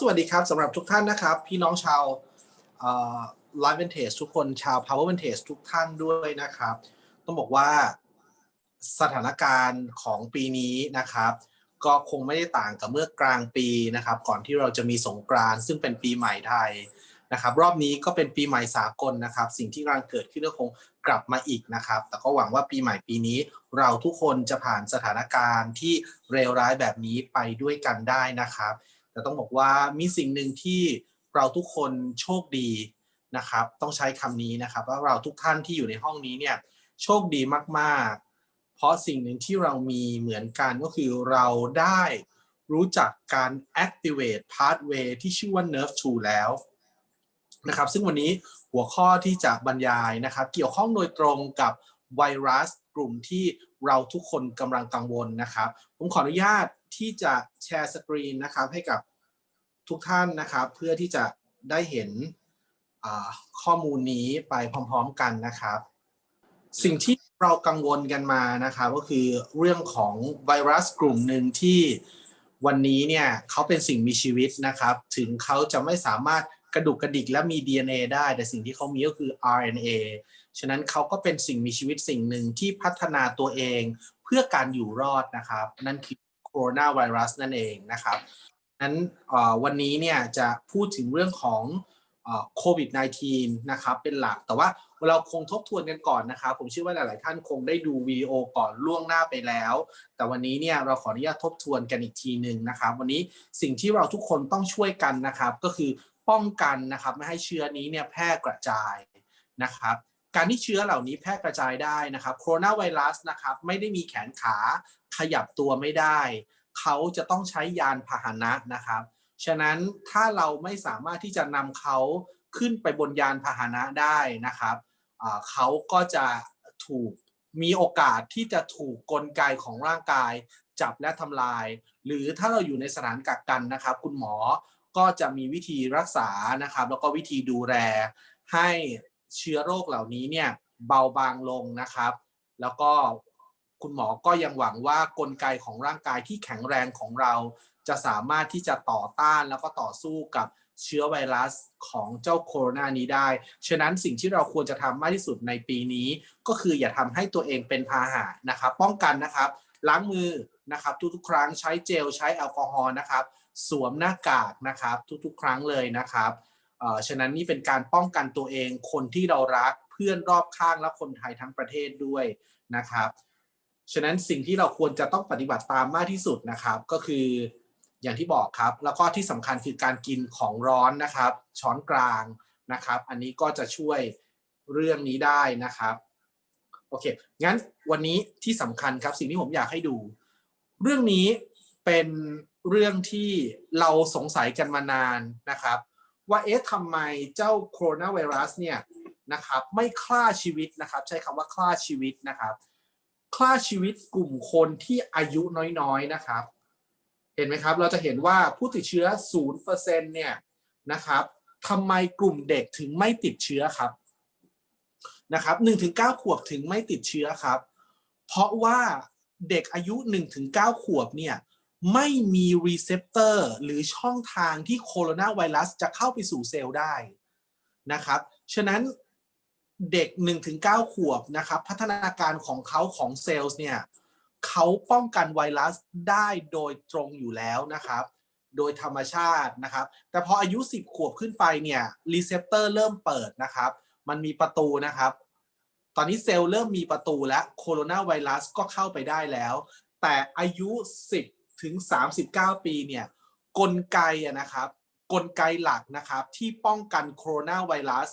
สวัสดีครับสำหรับทุกท่านนะครับ พี่น้องชาวไลฟ์เวนเทจทุกคนชาว Power Vintage ทุกท่านด้วยนะครับ ต้องบอกว่าสถานการณ์ของปีนี้นะครับ ก็คงไม่ได้ต่างกับเมื่อกลางปีนะครับ ก่อนที่เราจะมีสงกรานต์ซึ่งเป็นปีใหม่ไทยนะครับ รอบนี้ก็เป็นปีใหม่สากลนะครับ สิ่งที่กำลังเกิดขึ้นก็คงกลับมาอีกนะครับ แต่ก็หวังว่าปีใหม่ปีนี้ เราทุกคนจะผ่านสถานการณ์ที่เลวร้ายแบบนี้ไปด้วยกันได้นะครับ แต่ต้องบอกว่ามีสิ่งหนึ่งที่เราทุกคนโชคดีนะครับ ต้องใช้คำนี้นะครับ ว่าเราทุกท่านที่อยู่ในห้องนี้เนี่ยโชคดีมากๆ เพราะสิ่งหนึ่งที่เรามีเหมือนกันก็คือเราได้รู้จักการ activate pathway ที่ชื่อว่า nerve 2 แล้วนะครับซึ่งวันนี้หัวข้อที่จะบรรยายนะครับ เกี่ยวข้องโดยตรงกับไวรัสกลุ่มที่เราทุกคนกำลังกังวลนะครับ ผมขออนุญาต ที่จะแชร์สกรีนนะครับให้กับทุกท่านนะครับ เพื่อที่จะได้เห็นข้อมูลนี้ไปพร้อมๆกันนะครับ สิ่งที่เรากังวลกันมานะครับก็คือเรื่องของไวรัสกลุ่มหนึ่งที่วันนี้เนี่ยเขาเป็นสิ่งมีชีวิตนะครับ ถึงเขาจะไม่สามารถกระดุกกระดิกและมี DNA ได้ แต่สิ่งที่เขามีก็คือ RNA ฉะนั้นเขาก็เป็นสิ่งมีชีวิตสิ่งหนึ่งที่พัฒนาตัวเองเพื่อการอยู่รอดนะครับ นั่นคือ โคโรนาไวรัสนั่นเองนะครับนั้นวันนี้เนี่ยจะพูดถึงเรื่องของโควิด -19 นะครับเป็นหลัก แต่ว่าเราคงทบทวนกันก่อนนะครับ ผมเชื่อว่าหลาย ๆ ท่านคงได้ดูวิดีโอก่อนล่วงหน้าไปแล้ว แต่วันนี้เนี่ยเราขออนุญาตทบทวนกันอีกทีหนึ่งนะครับ วันนี้สิ่งที่เราทุกคนต้องช่วยกันนะครับ ก็คือป้องกันนะครับไม่ให้เชื้อนี้เนี่ยแพร่กระจายนะครับ การที่เชื้อเหล่านี้แพร่กระจายได้นะครับโคโรนาไวรัสนะครับไม่ได้มีแขนขาขยับตัวไม่ได้ เขาจะต้องใช้ยานพาหนะนะครับ ฉะนั้นถ้าเราไม่สามารถที่จะนำเขาขึ้นไปบนยานพาหนะได้นะครับเขาก็จะถูกมีโอกาสที่จะถูกกลไกของร่างกาย จับและทำลาย หรือถ้าเราอยู่ในสถานกักกันนะครับ คุณหมอก็จะมีวิธีรักษานะครับ แล้วก็วิธีดูแลให้ เชื้อโรคเหล่านี้เนี่ยเบาบางลงนะครับ แล้วก็คุณหมอก็ยังหวังว่ากลไกของร่างกายที่แข็งแรงของเรา จะสามารถที่จะต่อต้านแล้วก็ต่อสู้กับเชื้อไวรัสของเจ้าโคโรนานี้ได้ ฉะนั้นสิ่งที่เราควรจะทำมากที่สุดในปีนี้ ก็คืออย่าทำให้ตัวเองเป็นพาหะนะครับ ป้องกันนะครับ ล้างมือนะครับ ทุกๆ ครั้งใช้เจลใช้แอลกอฮอล์นะครับ สวมหน้ากากนะครับ ทุกๆ ครั้งเลยนะครับ ฉะนั้นนี่เป็นการป้องกันตัวเองคนที่เรารักเพื่อนรอบข้างและคนไทยทั้งประเทศด้วยนะครับฉะนั้นสิ่งที่เราควรจะต้องปฏิบัติตามมากที่สุดนะครับก็คืออย่างที่บอกครับ แล้วก็ที่สำคัญคือการกินของร้อนนะครับ ช้อนกลางนะครับ อันนี้ก็จะช่วยเรื่องนี้ได้นะครับโอเคงั้นวันนี้ที่สำคัญครับสิ่งที่ผมอยากให้ดู เรื่องนี้เป็นเรื่องที่เราสงสัยกันมานานนะครับ ว่าเอ๊ะทำไมเจ้าโคโรนาไวรัสเนี่ยนะครับไม่ฆ่าชีวิตนะครับ ใช้คำว่าฆ่าชีวิตนะครับฆ่าชีวิตกลุ่มคนที่อายุน้อยๆนะครับ เห็นไหมครับ เราจะเห็นว่าผู้ติดเชื้อ0%เนี่ยนะครับทำไมกลุ่มเด็กถึงไม่ติดเชื้อครับนะครับ1-9ขวบถึงไม่ติดเชื้อครับ เพราะว่าเด็กอายุ 1-9 ขวบเนี่ย ไม่มีรีเซพเตอร์หรือช่องทางที่โคโรนาไวรัสจะเข้าไปสู่เซลล์ได้นะครับ ฉะนั้นเด็ก 1-9 ขวบนะครับ พัฒนาการของเขาของเซลล์เนี่ยเขาป้องกันไวรัสได้โดยตรงอยู่แล้วนะครับ โดยธรรมชาตินะครับ แต่พออายุ 10 ขวบขึ้นไปเนี่ยรีเซพเตอร์เริ่มเปิดนะครับ มันมีประตูนะครับ ตอนนี้เซลล์เริ่มมีประตูและโคโรนาไวรัสก็เข้าไปได้แล้ว แต่อายุ 10 ถึง 39 ปีเนี่ย กลไกนะครับ กลไกหลักนะครับที่ป้องกันโคโรนาไวรัส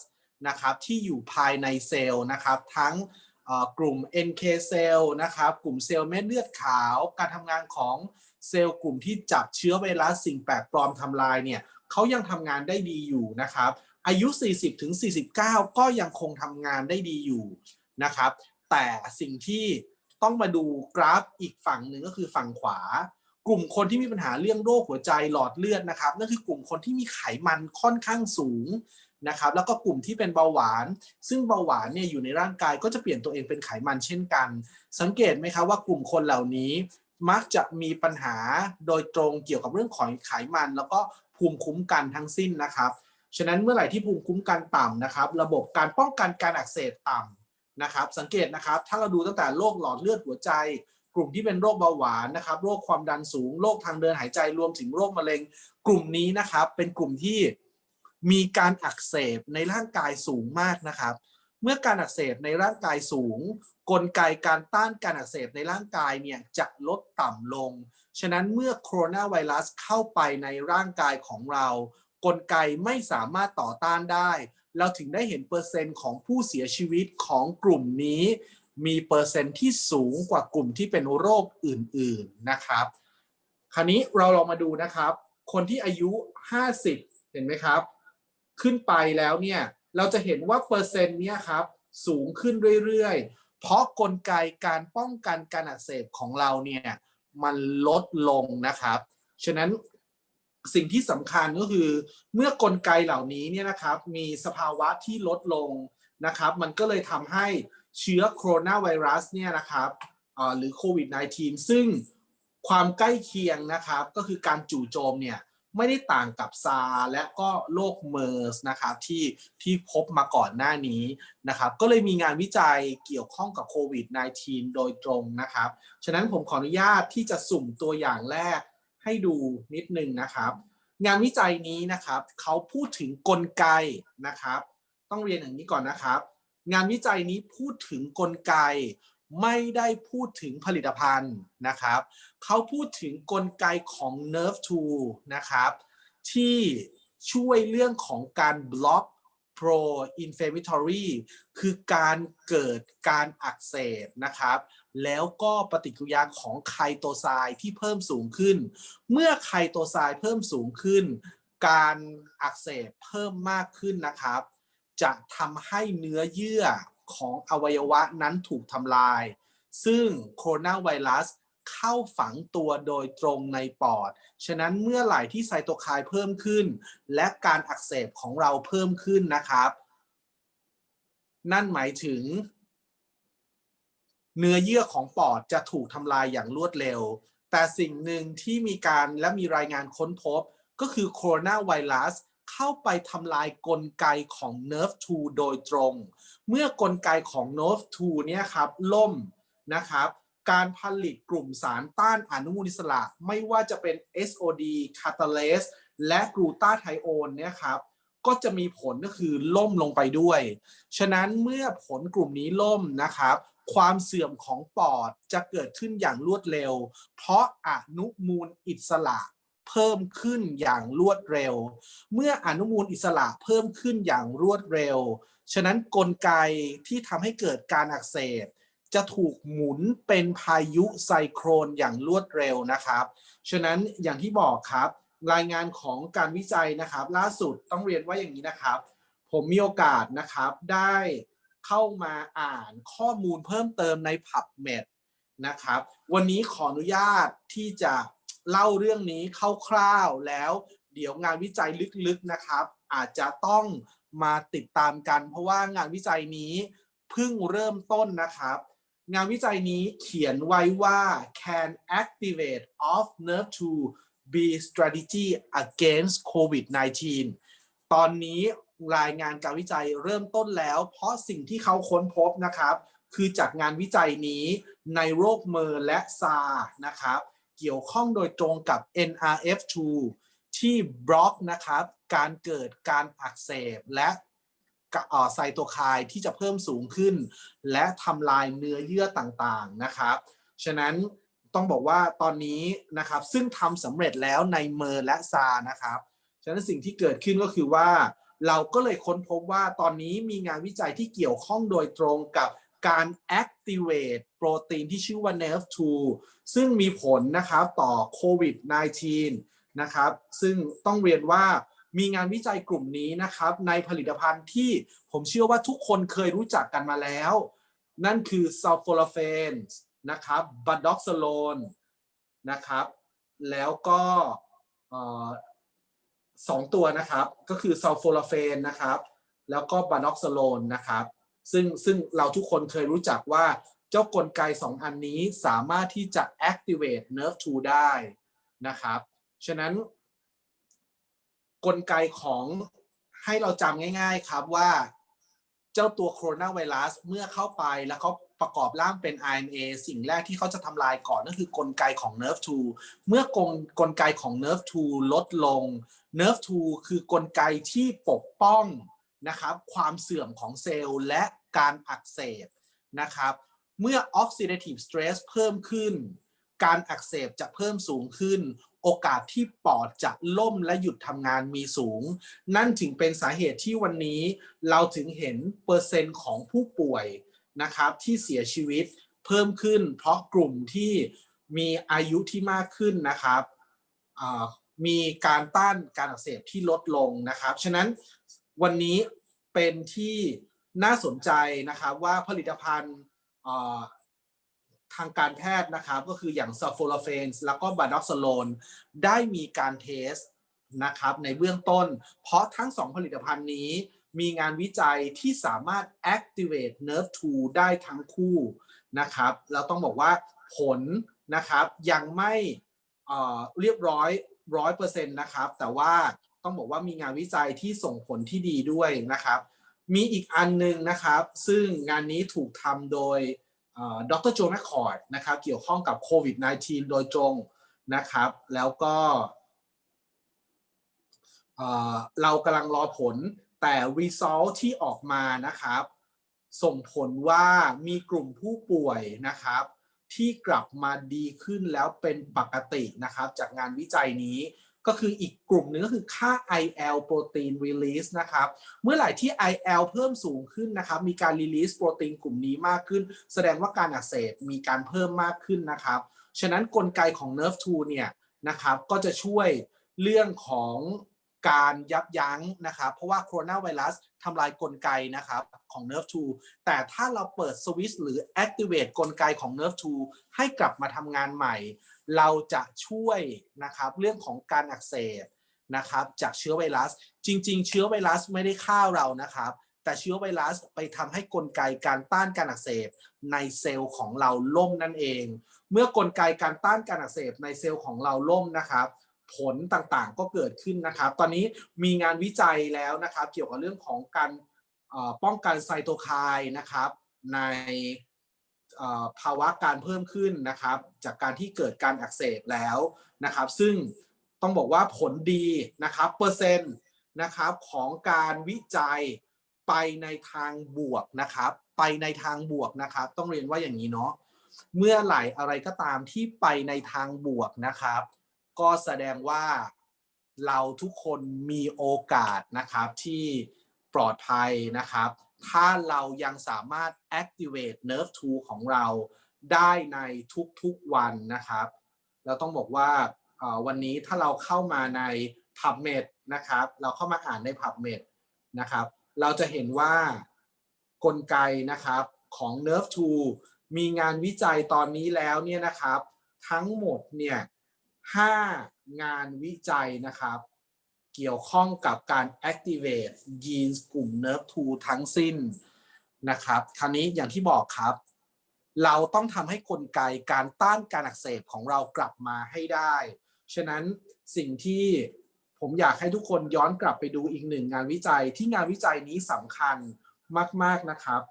นะครับที่อยู่ภายในเซลล์นะครับ ทั้งกลุ่ม NK เซลล์นะครับ กลุ่มเซลล์เม็ดเลือดขาว การทำงานของเซลล์กลุ่มที่จับเชื้อไวรัสสิ่งแปลกปลอมทำลายเนี่ยเขายังทำงานได้ดีอยู่นะครับ อายุ 40ถึง49 ก็ยังคงทำงานได้ดีอยู่นะครับ แต่สิ่งที่ต้องมาดูกราฟอีกฝั่งหนึ่งก็คือฝั่งขวา กลุ่มคนที่มีปัญหาเรื่องโรคหัวใจหลอดเลือดนะครับนั่นคือกลุ่มคนที่มีไขมันค่อนข้างสูงนะครับ แล้วก็กลุ่มที่เป็นเบาหวาน ซึ่งเบาหวานเนี่ยอยู่ในร่างกายก็จะเปลี่ยนตัวเองเป็นไขมันเช่นกัน สังเกตไหมครับว่ากลุ่มคนเหล่านี้มักจะมีปัญหาโดยตรงเกี่ยวกับเรื่องของไขมัน แล้วก็ภูมิคุ้มกันทั้งสิ้นนะครับ ฉะนั้นเมื่อไหร่ที่ภูมิคุ้มกันต่ำนะครับ ระบบการป้องกันการอักเสบต่ำนะครับ สังเกตนะครับ ถ้าเราดูตั้งแต่โรคหลอดเลือดหัวใจ กลุ่มที่เป็นโรคเบาหวานนะครับ โรคความดันสูง โรคทางเดินหายใจรวมถึงโรคมะเร็ง กลุ่มนี้นะครับ เป็นกลุ่มที่มีการอักเสบในร่างกายสูงมากนะครับ เมื่อการอักเสบในร่างกายสูง กลไกการต้านการอักเสบในร่างกายเนี่ยจะลดต่ำลง ฉะนั้นเมื่อโคโรนาไวรัสเข้าไปในร่างกายของเรา กลไกไม่สามารถต่อต้านได้ เราถึงได้เห็นเปอร์เซ็นต์ของผู้เสียชีวิตของกลุ่มนี้ มีเปอร์เซ็นต์ที่สูงกว่ากลุ่มที่เป็นโรคอื่นๆนะครับ คราวนี้เราลองมาดูนะครับ คนที่อายุ 50 เห็นไหมครับ ขึ้นไปแล้วเนี่ยเราจะเห็นว่าเปอร์เซ็นต์เนี่ยครับสูงขึ้นเรื่อยๆ เพราะกลไกการป้องกันการอักเสบของเราเนี่ยมันลดลงนะครับ ฉะนั้นสิ่งที่สำคัญก็คือ เมื่อกลไกเหล่านี้เนี่ยนะครับมีสภาวะที่ลดลงนะครับ มันก็เลยทำให้ เชื้อโคโรนาไวรัสเนี่ยนะครับหรือโควิด -19 ซึ่งความใกล้เคียงนะครับก็คือการจู่โจมเนี่ยไม่ได้ต่างกับซาร์และก็โรคเมอร์สนะครับที่ที่พบมาก่อนหน้านี้นะครับก็เลยมีงานวิจัยเกี่ยวข้องกับโควิด -19 โดยตรงนะครับ ฉะนั้นผมขออนุญาตที่จะสุ่มตัวอย่างแรกให้ดูนิดนึงนะครับ งานวิจัยนี้นะครับเขาพูดถึงกลไกนะครับ ต้องเรียนอย่างนี้ก่อนนะครับ งานวิจัยนี้พูดถึงกลไก ไม่ได้พูดถึงผลิตภัณฑ์นะครับ เขาพูดถึงกลไกของ Nerve 2 นะครับ ที่ช่วยเรื่องของการบล็อก pro inflammatory คือการเกิดการอักเสบนะครับ แล้วก็ปฏิกิริยาของไคโตไซด์ที่เพิ่มสูงขึ้น เมื่อไคโตไซด์เพิ่มสูงขึ้น การอักเสบเพิ่มมากขึ้นนะครับ จะทำให้เนื้อเยื่อของอวัยวะนั้นถูกทำลาย ซึ่งโคโรนาไวรัสเข้าฝังตัวโดยตรงในปอด ฉะนั้นเมื่อไหร่ที่ไซโตไคน์เพิ่มขึ้น และการอักเสบของเราเพิ่มขึ้นนะครับ นั่นหมายถึง เนื้อเยื่อของปอดจะถูกทำลายอย่างรวดเร็ว แต่สิ่งหนึ่งที่มีการและมีรายงานค้นพบก็คือโคโรนาไวรัส เข้าไปทำลายกลไกของ Nerve 2 โดยตรง เมื่อกลไกของ Nerve 2เนี่ยครับล่มนะครับ การผลิตกลุ่มสารต้านอนุมูลอิสระ ไม่ว่าจะเป็น SOD catalase และกลูตาไทโอนเนี่ยครับก็จะมีผลก็คือล่มลงไปด้วย ฉะนั้นเมื่อผลกลุ่มนี้ล่มนะครับ ความเสื่อมของปอดจะเกิดขึ้นอย่างรวดเร็ว เพราะอนุมูลอิสระ เพิ่มขึ้นอย่างรวดเร็ว เมื่ออนุมูลอิสระเพิ่มขึ้นอย่างรวดเร็ว ฉะนั้นกลไกที่ทำให้เกิดการอักเสบจะถูกหมุนเป็นพายุไซโครนอย่างรวดเร็วนะครับ ฉะนั้นอย่างที่บอกครับ รายงานของการวิจัยนะครับ ล่าสุดต้องเรียนว่าอย่างนี้นะครับ ผมมีโอกาสนะครับได้เข้ามาอ่านข้อมูลเพิ่มเติมใน PubMed นะครับ วันนี้ขออนุญาตที่จะ เล่าเรื่องนี้คร่าวๆแล้ว เดี๋ยวงานวิจัยลึกๆนะครับ อาจจะต้องมาติดตามกัน เพราะว่างานวิจัยนี้เพิ่งเริ่มต้นนะครับ งานวิจัยนี้เขียนไว้ว่า can activate off nerve to be strategy against COVID-19 ตอนนี้รายงานการวิจัยเริ่มต้นแล้ว เพราะสิ่งที่เขาค้นพบนะครับ คือจากงานวิจัยนี้ในโรคเมอร์และซานะครับ เกี่ยวข้องโดยตรงกับ NRF2 ที่บล็อกนะครับการเกิดการอักเสบและไซโตไคน์ที่จะเพิ่มสูงขึ้น และทำลายเนื้อเยื่อต่างๆนะครับ ฉะนั้นต้องบอกว่าตอนนี้นะครับซึ่งทำสำเร็จแล้วในเมอร์และซานะครับ ฉะนั้นสิ่งที่เกิดขึ้นก็คือว่า เราก็เลยค้นพบว่าตอนนี้มีงานวิจัยที่เกี่ยวข้องโดยตรงกับ การ activate โปรตีนที่ชื่อว่า NERV2 ซึ่งมีผลนะครับต่อโควิด -19 นะครับ ซึ่งต้องเรียนว่ามีงานวิจัยกลุ่มนี้นะครับในผลิตภัณฑ์ที่ผมเชื่อว่าทุกคนเคยรู้จักกันมาแล้ว นั่นคือ sulforaphane นะครับ badoxolone นะครับ แล้วก็สองตัวนะครับ ก็คือ sulforaphane นะครับ แล้วก็ badoxolone นะครับ ซึ่งซึ่งเราทุกคนเคยรู้จักว่าเจ้ากลไก 2 อันนี้สามารถที่จะ activate nerve 2 ได้นะครับ ฉะนั้นกลไกของให้เราจำง่าย ๆครับว่าเจ้าตัวโคโรนาไวรัสเมื่อเข้าไปแล้วเขาประกอบร่างเป็น RNA สิ่งแรกที่เขาจะทำลายก่อนก็คือกลไกของ Nerve2 เมื่อกลกลไกของ Nerve2 ลดลง Nerve2 คือกลไกที่ปกป้อง นะครับความเสื่อมของเซลล์และการอักเสบนะครับเมื่อ oxidative stress เพิ่มขึ้น การอักเสบจะเพิ่มสูงขึ้น โอกาสที่ปอดจะล่มและหยุดทำงานมีสูง นั่นถึงเป็นสาเหตุที่วันนี้เราถึงเห็นเปอร์เซ็นต์ของผู้ป่วยนะครับที่เสียชีวิตเพิ่มขึ้น เพราะกลุ่มที่มีอายุที่มากขึ้นนะครับมีการต้านการอักเสบที่ลดลงนะครับ ฉะนั้น วันนี้เป็นที่น่าสนใจนะครับว่าผลิตภัณฑ์ทางการแพทย์นะครับก็คืออย่างซัลโฟลาเฟนแล้วก็บาดอกซโลนได้มีการเทสนะครับในเบื้องต้น เพราะทั้งสองผลิตภัณฑ์นี้มีงานวิจัยที่สามารถ activate nerve 2 ได้ทั้งคู่นะครับเราต้องบอกว่าผลนะครับยังไม่เรียบร้อยร้อยเปอร์เซ็นต์นะครับ แต่ว่า ต้องบอกว่ามีงานวิจัยที่ส่งผลที่ดีด้วยนะครับ มีอีกอันหนึงนะครับ ซึ่งงานนี้ถูกทำโดยดรโจแมคคอร์ดนะครับ เกี่ยวข้องกับโควิด -19 โดยตรงนะครับ แล้วก็เอ่อเรากำลังรอผลแต่ result ที่ออกมานะครับ ส่งผลว่ามีกลุ่มผู้ป่วยนะครับ ที่กลับมาดีขึ้นแล้วเป็นปกตินะครับ จากงานวิจัยนี้ ก็คืออีกกลุ่มหนึ่งก็คือค่า IL protein release นะครับ เมื่อไหร่ที่ IL เพิ่มสูงขึ้นนะครับ มีการ release โปรตีนกลุ่มนี้มากขึ้น แสดงว่าการอักเสบมีการเพิ่มมากขึ้นนะครับ ฉะนั้นกลไกของ Nerve 2เนี่ยนะครับก็จะช่วยเรื่องของการยับยั้งนะครับ เพราะว่าโคโรนาไวรัสทำลายกลไกนะครับของ Nerve 2 แต่ถ้าเราเปิดสวิตช์หรือ activate กลไกของ Nerve 2 ให้กลับมาทำงานใหม่ เราจะช่วยนะครับเรื่องของการอักเสบนะครับจากเชื้อไวรัส จริง ๆ เชื้อไวรัสไม่ได้ฆ่าเรานะครับ แต่เชื้อไวรัสไปทำให้กลไกการต้านการอักเสบในเซลล์ของเราล่มนั่นเอง เมื่อกลไกการต้านการอักเสบในเซลล์ของเราล่มนะครับ ผลต่างๆก็เกิดขึ้นนะครับ ตอนนี้มีงานวิจัยแล้วนะครับ เกี่ยวกับเรื่องของการป้องกันไซโตไคน์นะครับใน ภาวะการเพิ่มขึ้นนะครับ จากการที่เกิดการอักเสบแล้วนะครับ ซึ่งต้องบอกว่าผลดีนะครับเปอร์เซ็นต์นะครับของการวิจัยไปในทางบวกนะครับ ไปในทางบวกนะครับ ต้องเรียนว่าอย่างนี้เนาะเมื่อไหร่อะไรก็ตามที่ไปในทางบวกนะครับ ก็แสดงว่าเราทุกคนมีโอกาสนะครับที่ปลอดภัยนะครับ ถ้าเรายังสามารถ activate nerve 2 ของเราได้ในทุกๆวันนะครับ เราต้องบอกว่าวันนี้ถ้าเราเข้ามาใน PubMed นะครับ เราเข้ามาอ่านใน PubMed นะครับ เราจะเห็นว่ากลไกนะครับของ nerve 2 มีงานวิจัยตอนนี้แล้วเนี่ยนะครับ ทั้งหมดเนี่ย5งานวิจัยนะครับ เกี่ยวข้องกับการ activate ยีนกลุ่ม nerve 2 ทั้งสิ้นนะครับคราวนี้อย่างที่บอกครับ เราต้องทำให้กลไกการต้านการอักเสบของเรากลับมาให้ได้ ฉะนั้นสิ่งที่ผมอยากให้ทุกคนย้อนกลับไปดูอีกหนึ่งงานวิจัยที่งานวิจัยนี้สำคัญมาก ๆนะครับ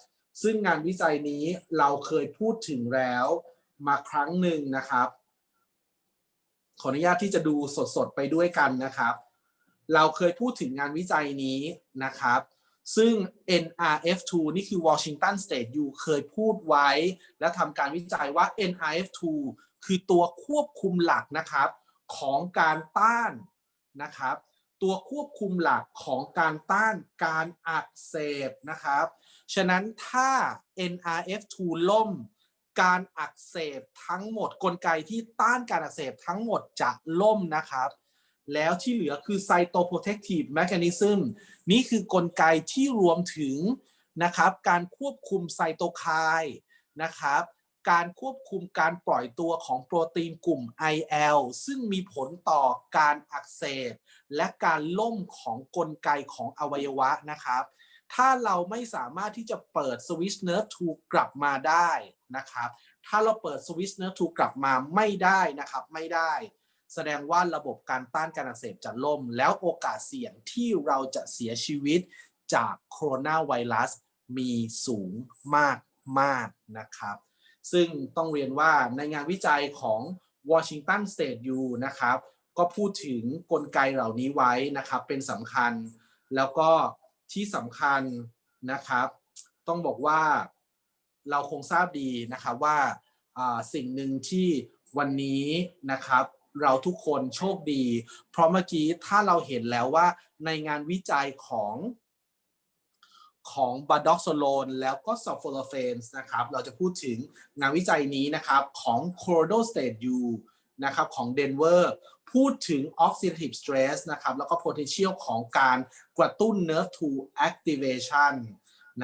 ซึ่งงานวิจัยนี้เราเคยพูดถึงแล้วมาครั้งหนึ่งนะครับ ขออนุญาตที่จะดูสดๆไปด้วยกันนะครับ เราเคยพูดถึงงานวิจัยนี้นะครับ ซึ่ง NRF2 นี่คือ Washington State U เคยพูดไว้ และทำการวิจัยว่า NRF2 คือตัวควบคุมหลักนะครับของการต้านนะครับ ตัวควบคุมหลักของการต้านการอักเสบนะครับ ฉะนั้นถ้า NRF2 ล่มการอักเสบทั้งหมดกลไกที่ต้านการอักเสบทั้งหมดจะล่มนะครับ แล้วที่เหลือคือ cytoprotective mechanism นี่คือกลไกที่รวมถึงนะครับการควบคุมไซโตไคน์นะครับการควบคุมการปล่อยตัวของโปรตีนกลุ่ม IL ซึ่งมีผลต่อการอักเสบและการล่มของกลไกของอวัยวะนะครับ ถ้าเราไม่สามารถที่จะเปิดสวิตช์เนิร์ฟทูกลับมาได้นะครับ ถ้าเราเปิดสวิตช์เนิร์ฟทูกลับมาไม่ได้นะครับไม่ได้ แสดงว่าระบบการต้านการอักเสบจะล่ม แล้วโอกาสเสี่ยงที่เราจะเสียชีวิตจากโคโรนาไวรัสมีสูงมากมากนะครับ ซึ่งต้องเรียนว่าในงานวิจัยของ Washington State U นะครับ ก็พูดถึงกลไกเหล่านี้ไว้นะครับเป็นสำคัญ แล้วก็ที่สำคัญนะครับ ต้องบอกว่าเราคงทราบดีนะครับว่าสิ่งหนึ่งที่วันนี้นะครับ เราทุกคนโชคดี เพราะเมื่อกี้ถ้าเราเห็นแล้วว่าในงานวิจัยของของบาด็อกโซโลนแล้วก็ซอฟโฟลาเฟนส์นะครับ เราจะพูดถึงงานวิจัยนี้นะครับของ Colorado State U นะครับของ Denver พูดถึง oxidative stress นะครับแล้วก็ potential ของการกระตุ้น nerve 2 activation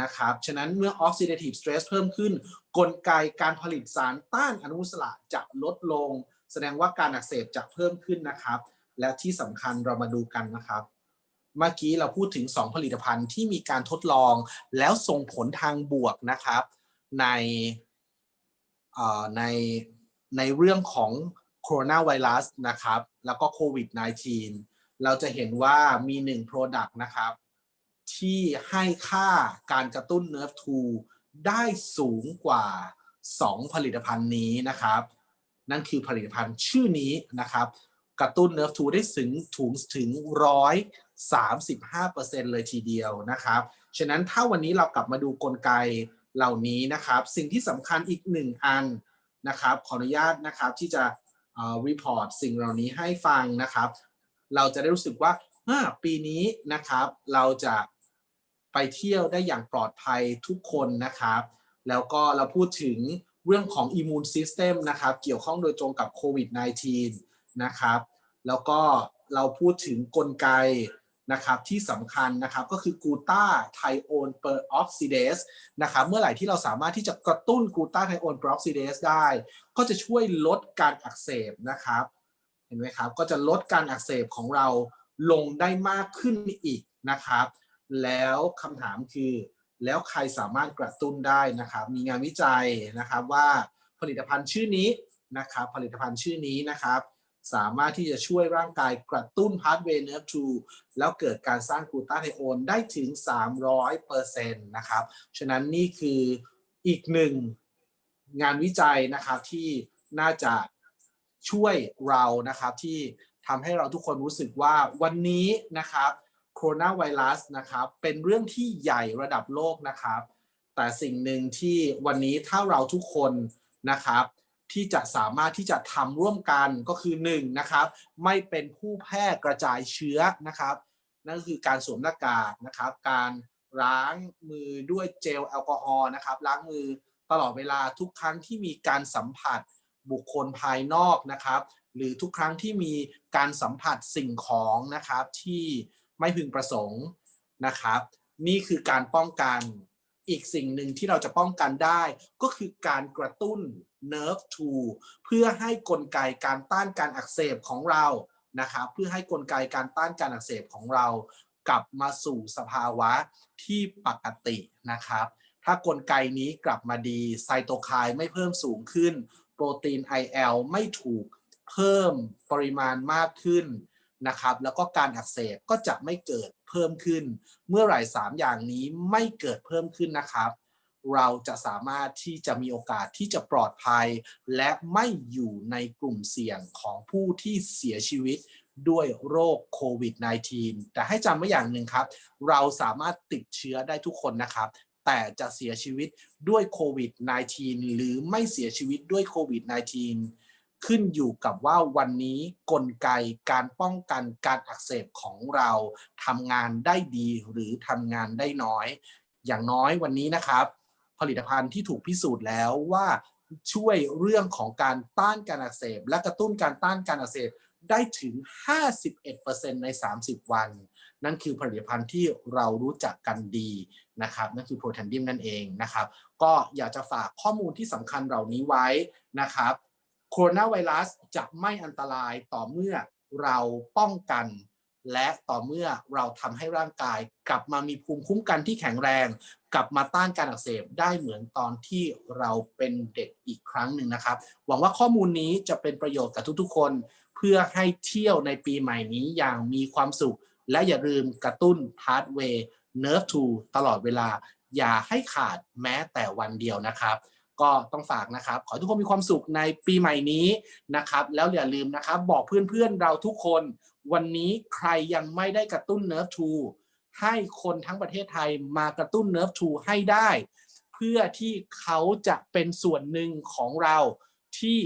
นะครับ ฉะนั้นเมื่อ oxidative stress เพิ่มขึ้น กลไกการผลิตสารต้านอนุมูลอิสระจะลดลง แสดงว่าการอักเสบจะเพิ่มขึ้นนะครับ และที่สำคัญเรามาดูกันนะครับ เมื่อกี้เราพูดถึง 2 ผลิตภัณฑ์ที่มีการทดลอง แล้วส่งผลทางบวกนะครับ ในในในเรื่องของโคโรนาไวรัสนะครับ แล้วก็โควิด -19 เราจะเห็นว่ามีหนึ่ง Product นะครับ ที่ให้ค่าการกระตุ้น Nerve 2ได้สูงกว่า 2 ผลิตภัณฑ์นี้นะครับ นั่นคือผลิตภัณฑ์ชื่อนี้นะครับ กระตุ้น Nerve 2ได้ถึงถึงถึง135%เลยทีเดียวนะครับ ฉะนั้นถ้าวันนี้เรากลับมาดูกลไกเหล่านี้นะครับ สิ่งที่สำคัญอีกหนึ่งอันนะครับ ขออนุญาตนะครับที่จะเอ่อ report สิ่งเหล่านี้ให้ฟังนะครับ เราจะได้รู้สึกว่าปีนี้นะครับ เราจะไปเที่ยวได้อย่างปลอดภัยทุกคนนะครับ แล้วก็เราพูดถึง เรื่องของ immune system นะครับ เกี่ยวข้องโดยตรงกับโควิด -19 นะครับ แล้วก็เราพูดถึงกลไกนะครับที่สำคัญนะครับก็คือกูต้าไทโอนเปอร์ออกซิเดสนะครับเมื่อไหร่ที่เราสามารถที่จะกระตุ้นกูต้าไทโอนเปอร์ออกซิเดสได้ ก็จะช่วยลดการอักเสบนะครับ เห็นไหมครับ ก็จะลดการอักเสบของเราลงได้มากขึ้นอีกนะครับ แล้วคำถามคือ แล้วใครสามารถกระตุ้นได้นะครับ มีงานวิจัยนะครับว่าผลิตภัณฑ์ชื่อนี้นะครับ ผลิตภัณฑ์ชื่อนี้นะครับ สามารถที่จะช่วยร่างกายกระตุ้นพาสเวย์เน r ร์2แล้วเกิดการสร้างกลูตาไทโอนได้ถึง 300%นะครับ ฉะนั้นนี่คืออีกหนึ่งงานวิจัยนะครับที่น่าจะช่วยเรานะครับที่ทำให้เราทุกคนรู้สึกว่าวันนี้นะครับ โคโรนาไวรัสนะครับ เป็นเรื่องที่ใหญ่ระดับโลกนะครับ แต่สิ่งหนึ่งที่วันนี้ถ้าเราทุกคนนะครับ ที่จะสามารถที่จะทำร่วมกันก็คือ1นงนะครับ ไม่เป็นผู้แพร่กระจายเชื้อนะครับ นั่นก็คือการสวมหน้ากากนะครับ การล้างมือด้วยเจลแอลกอฮอล์นะครับ ล้างมือตลอดเวลาทุกครั้งที่มีการสัมผัสบุคคลภายนอกนะครับ หรือทุกครั้งที่มีการสัมผัสสิ่งของนะครับที่ ไม่พึงประสงค์นะครับ นี่คือการป้องกันอีกสิ่งหนึ่งที่เราจะป้องกันได้ ก็คือการกระตุ้น nerve 2 เพื่อให้กลไกการต้านการอักเสบของเรานะครับเพื่อให้กลไกการต้านการอักเสบของเรา กลับมาสู่สภาวะที่ปกตินะครับ ถ้ากลไกนี้กลับมาดีไซโตไคน์ไม่เพิ่มสูงขึ้น โปรตีน IL ไม่ถูกเพิ่มปริมาณมากขึ้น นะครับ แล้วก็การอักเสบก็จะไม่เกิดเพิ่มขึ้น เมื่อไหร่ 3 อย่างนี้ไม่เกิดเพิ่มขึ้นนะครับ เราจะสามารถที่จะมีโอกาสที่จะปลอดภัย และไม่อยู่ในกลุ่มเสี่ยงของผู้ที่เสียชีวิตด้วยโรคโควิด -19 แต่ให้จำไว้อย่างหนึ่งครับ เราสามารถติดเชื้อได้ทุกคนนะครับ แต่จะเสียชีวิตด้วยโควิด -19 หรือไม่เสียชีวิตด้วยโควิด -19 ขึ้นอยู่กับว่าวันนี้กลไกการป้องกันการอักเสบของเราทำงานได้ดีหรือทำงานได้น้อย อย่างน้อยวันนี้นะครับ ผลิตภัณฑ์ที่ถูกพิสูจน์แล้วว่าช่วยเรื่องของการต้านการอักเสบ และกระตุ้นการต้านการอักเสบได้ถึง 51%ใน 30 วัน นั่นคือผลิตภัณฑ์ที่เรารู้จักกันดีนะครับ นั่นคือโปรแทนดิมนั่นเองนะครับ ก็อยากจะฝากข้อมูลที่สำคัญเหล่านี้ไว้นะครับ โคโรนาไวรัสจะไม่อันตรายต่อเมื่อเราป้องกัน และต่อเมื่อเราทำให้ร่างกาย กลับมามีภูมิคุ้มกันที่แข็งแรง กลับมาต้านการอักเสบได้เหมือนตอนที่เราเป็นเด็กอีกครั้งหนึ่งนะครับ หวังว่าข้อมูลนี้จะเป็นประโยชน์กับทุกๆคน เพื่อให้เที่ยวในปีใหม่นี้อย่างมีความสุข และอย่าลืมกระตุ้น Pathway Nerve 2ตลอดเวลา อย่าให้ขาดแม้แต่วันเดียวนะครับ ก็ต้องฝากนะครับ ขอทุกคนมีความสุขในปีใหม่นี้นะครับ แล้วอย่าลืมนะครับ บอกเพื่อนๆเราทุกคน วันนี้ใครยังไม่ได้กระตุ้น Nerve 2ให้คนทั้งประเทศไทยมากระตุ้น Nerve 2ให้ได้ เพื่อที่เขาจะเป็นส่วนหนึ่งของเราที่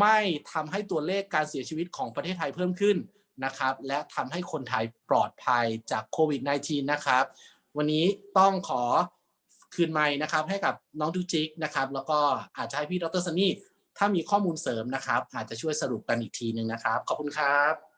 ไม่ทำให้ตัวเลขการเสียชีวิตของประเทศไทยเพิ่มขึ้นนะครับ และทำให้คนไทยปลอดภัยจากโควิด -19 นะครับ วันนี้ต้องขอ คืนไม้นะครับให้กับน้องดูจิกนะครับ แล้วก็อาจจะให้พี่ดรซันนี่ถ้ามีข้อมูลเสริมนะครับ อาจจะช่วยสรุปกันอีกทีหนึ่งนะครับ ขอบคุณครับ